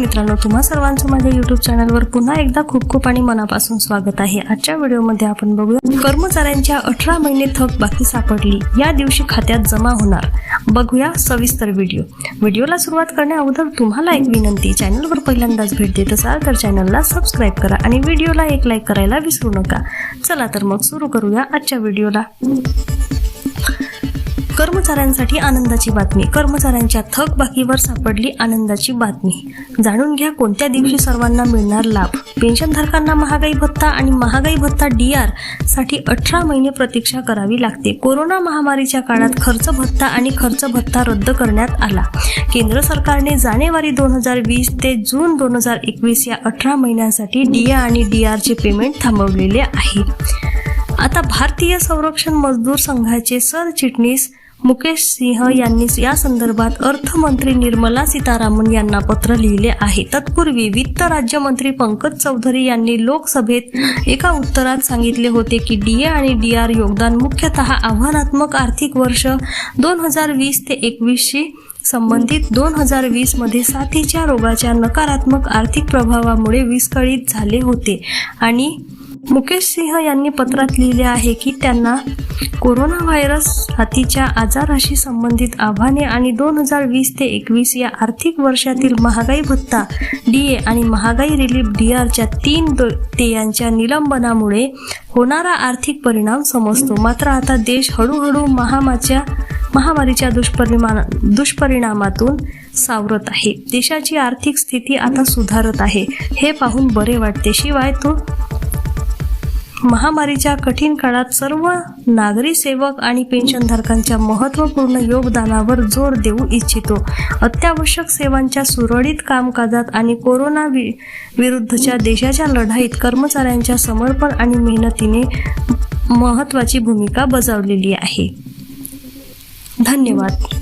मित्रांनो तुम्हा सर्वांचं माझ्या युट्यूब चॅनलवर पुन्हा एकदा खूप खूप आणि मनापासून स्वागत आहे. आजच्या व्हिडिओमध्ये आपण बघूया कर्मचाऱ्यांच्या अठरा महिने थक बाकी सापडली. या दिवशी खात्यात जमा होणार. बघूया सविस्तर व्हिडिओ व्हिडिओला सुरुवात करण्या अगोदर तुम्हाला एक विनंती. चॅनलवर पहिल्यांदाच भेट देत असाल तर चॅनलला सबस्क्राईब करा आणि व्हिडिओला एक लाईक करायला विसरू नका. चला तर मग सुरू करूया आजच्या व्हिडिओला कर्मचाऱ्यांसाठी आनंदाची बातमी. कर्मचाऱ्यांच्या थक बाकीवर सापडली आनंदाची बातमी. जाणून घ्या कोणत्या दिवशी सर्वांना मिळणार लाभ. पेन्शनधारकांना महागाई भत्ता आणि महागाई भत्ता डी आरसाठी अठरा महिने प्रतीक्षा करावी लागते. कोरोना महामारीच्या काळात खर्च भत्ता आणि खर्च भत्ता रद्द करण्यात आला. केंद्र सरकारने जानेवारी दोन हजार वीस ते जून दोन हजार एकवीस या अठरा महिन्यांसाठी डी आर आणि डी आरचे पेमेंट थांबवलेले आहे. आता भारतीय संरक्षण मजदूर संघाचे सरचिटणीस मुकेश सिंह यांनी या संदर्भात अर्थमंत्री निर्मला सीतारामन यांना पत्र लिहिले आहे. तत्पूर्वी वित्त राज्यमंत्री पंकज चौधरी यांनी लोकसभेत एका उत्तरात सांगितले होते की डीए आणि डी आर योगदान मुख्यतः आव्हानात्मक आर्थिक वर्ष दोन हजार वीस ते एकवीसशी संबंधित दोन हजार वीसमध्ये साथीच्या रोगाच्या नकारात्मक आर्थिक प्रभावामुळे विस्कळीत झाले होते आणि मुकेश सिंह यांनी पत्रात लिहिले आहे की त्यांना कोरोना व्हायरस हातीच्या आजाराशी संबंधित आव्हाने आणि दोन हजार वीस ते एकवीस या आर्थिक वर्षातील महागाई भत्ता डी ए आणि महागाई रिलीफ डी आरच्या तीन द- देयांच्या निलंबनामुळे होणारा आर्थिक परिणाम समजतो. मात्र आता देश हळूहळू महामाच्या महामारीच्या दुष्परिमा दुष्परिणामातून सावरत आहे. देशाची आर्थिक स्थिती आता सुधारत आहे. हे पाहून बरे वाटते. शिवाय तो महामारीच्या कठीण काळात सर्व नागरी सेवक आणि पेन्शनधारकांच्या महत्त्वपूर्ण योगदानावर जोर देऊ इच्छितो. अत्यावश्यक सेवांच्या सुरळीत कामकाजात आणि कोरोना वि विरुद्धच्या देशाच्या लढाईत कर्मचाऱ्यांच्या समर्पण आणि मेहनतीने महत्त्वाची भूमिका बजावलेली आहे. धन्यवाद.